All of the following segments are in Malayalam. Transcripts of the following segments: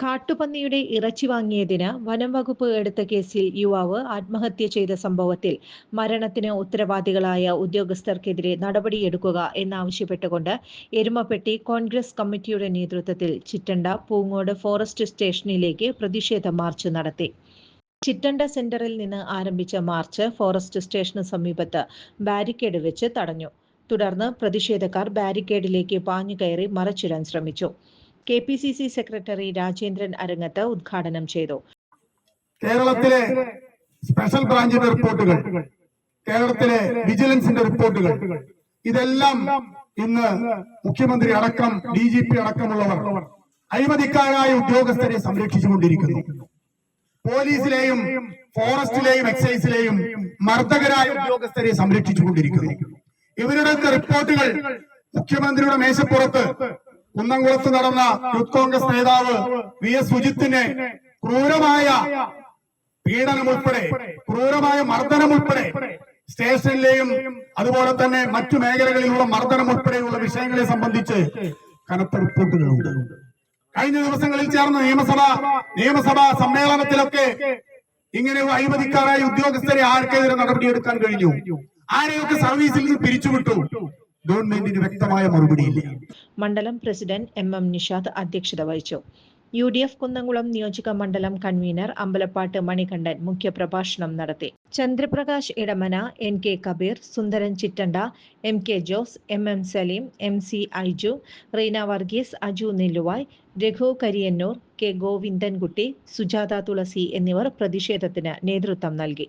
കാട്ടുപന്നിയുടെ ഇറച്ചി വാങ്ങിയതിന് വനം വകുപ്പ് എടുത്ത കേസിൽ യുവാവ് ആത്മഹത്യ ചെയ്ത സംഭവത്തിൽ മരണത്തിന് ഉത്തരവാദികളായ ഉദ്യോഗസ്ഥർക്കെതിരെ നടപടിയെടുക്കുക എന്നാവശ്യപ്പെട്ടുകൊണ്ട് എരുമപ്പെട്ടി കോൺഗ്രസ് കമ്മിറ്റിയുടെ നേതൃത്വത്തിൽ ചിറ്റണ്ട പൂങ്ങോട് ഫോറസ്റ്റ് സ്റ്റേഷനിലേക്ക് പ്രതിഷേധ മാർച്ച് നടത്തി. ചിറ്റണ്ട സെന്ററിൽ നിന്ന് ആരംഭിച്ച മാർച്ച് ഫോറസ്റ്റ് സ്റ്റേഷന് സമീപത്ത് ബാരിക്കേഡ് വെച്ച് തടഞ്ഞു. തുടർന്ന് പ്രതിഷേധക്കാർ ബാരിക്കേഡിലേക്ക് പാഞ്ഞുകയറി മറച്ചിടാൻ ശ്രമിച്ചു. K P C C secretary Rajendran Arangath ഉദ്ഘാടനം ചെയ്തു. കേരളത്തിലെ സ്പെഷ്യൽ ബ്രാഞ്ചിന്റെ റിപ്പോർട്ടുകൾ കേരളത്തിലെ വിജിലൻസിന്റെ റിപ്പോർട്ടുകൾ ഇതെല്ലാം ഇന്ന് മുഖ്യമന്ത്രി അടക്കം ഡി ജി പി അടക്കമുള്ളവർ അഴിമതിക്കാരായ ഉദ്യോഗസ്ഥരെ സംരക്ഷിച്ചുകൊണ്ടിരിക്കുന്നു. പോലീസിലെയും ഫോറസ്റ്റിലെയും എക്സൈസിലെയും മർദ്ദകരായ ഉദ്യോഗസ്ഥരെ സംരക്ഷിച്ചുകൊണ്ടിരിക്കുന്നു. ഇവരുടെ റിപ്പോർട്ടുകൾ മുഖ്യമന്ത്രിയുടെ മേശപ്പുറത്ത് കുന്നംകുളത്ത് നടന്ന യൂത്ത് കോൺഗ്രസ് നേതാവ് വി എസ് സുജിത്തിനെ ക്രൂരമായ പീഡനം ഉൾപ്പെടെ ക്രൂരമായ മർദ്ദനം ഉൾപ്പെടെ സ്റ്റേഷനിലെയും അതുപോലെ തന്നെ മറ്റു മേഖലകളിലുള്ള മർദ്ദനം ഉൾപ്പെടെയുള്ള വിഷയങ്ങളെ സംബന്ധിച്ച് കനത്ത റിപ്പോർട്ടുകളുണ്ട്. കഴിഞ്ഞ ദിവസങ്ങളിൽ ചേർന്ന നിയമസഭ നിയമസഭാ സമ്മേളനത്തിലൊക്കെ ഇങ്ങനെ അഴിമതിക്കാരായ ഉദ്യോഗസ്ഥരെ ആർക്കെതിരെ നടപടിയെടുക്കാൻ കഴിഞ്ഞു? ആരെയൊക്കെ സർവീസിൽ നിന്ന് പിരിച്ചുവിട്ടു? ഗവൺമെന്റിന് വ്യക്തമായ മറുപടിയില്ല. മണ്ഡലം പ്രസിഡന്റ് എം എം നിഷാദ് അധ്യക്ഷത വഹിച്ചു. യു ഡി എഫ് കുന്നംകുളം നിയോജക മണ്ഡലം കൺവീനർ അമ്പലപ്പാട്ട് മണികണ്ഠൻ മുഖ്യപ്രഭാഷണം നടത്തി. Chandraprakash Edamana N K Kabeer Sundaran Chittanda M K Jose M M Saleem M C Aiju Reena Varghese Aju Nelluvai Raghu Kariyannur K Govindankutty Sujatha Thulasi എന്നിവർ പ്രതിഷേധത്തിന് നേതൃത്വം നൽകി.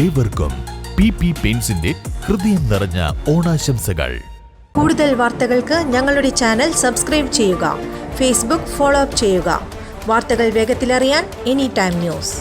ഏവർക്കും പി പി പെയിൻസിന്റെ ഹൃദയം നിറഞ്ഞ ഓണാശംസകൾ. കൂടുതൽ വാർത്തകൾക്ക് ഞങ്ങളുടെ ചാനൽ സബ്സ്ക്രൈബ് ചെയ്യുക ഫേസ്ബുക്ക് ഫോളോ അപ്പ് ചെയ്യുക. വാർത്തകൾ വേഗത്തിലറിയാൻ എനി ടൈം ന്യൂസ്